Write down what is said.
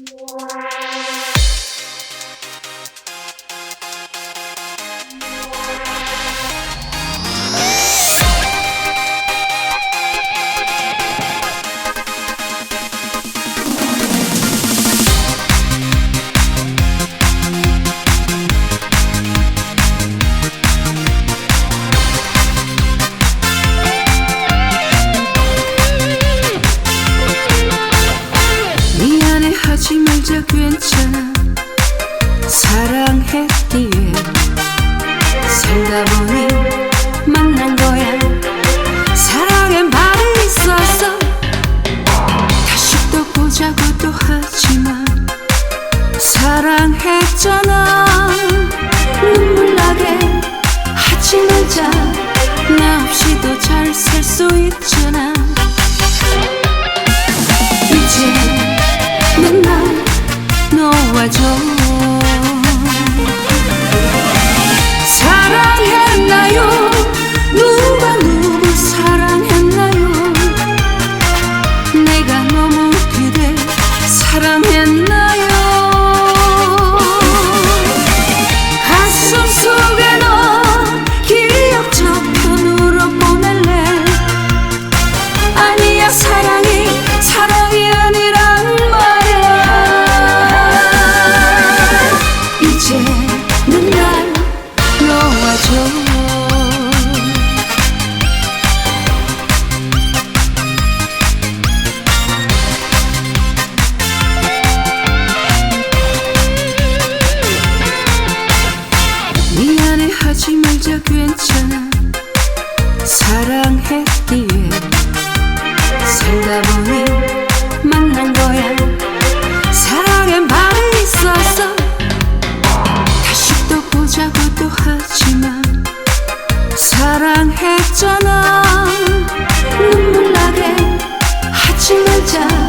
Música 하지 말자 괜찮아. 사랑했기에 살다 보니 만난 거야. 사랑엔 말이 있어서 다시 또 보자고 또 하지만 사랑했잖아. 눈물 나게 하지 말자. 나 없이도 잘 살 수 있잖아 怀旧 하지 말자 괜찮아. 사랑했기에 살다 보니 만난 거야. 사랑의 말이 있어서 다시 또 보자고 또 하지만 사랑했잖아. 눈물 나게 하지 말자.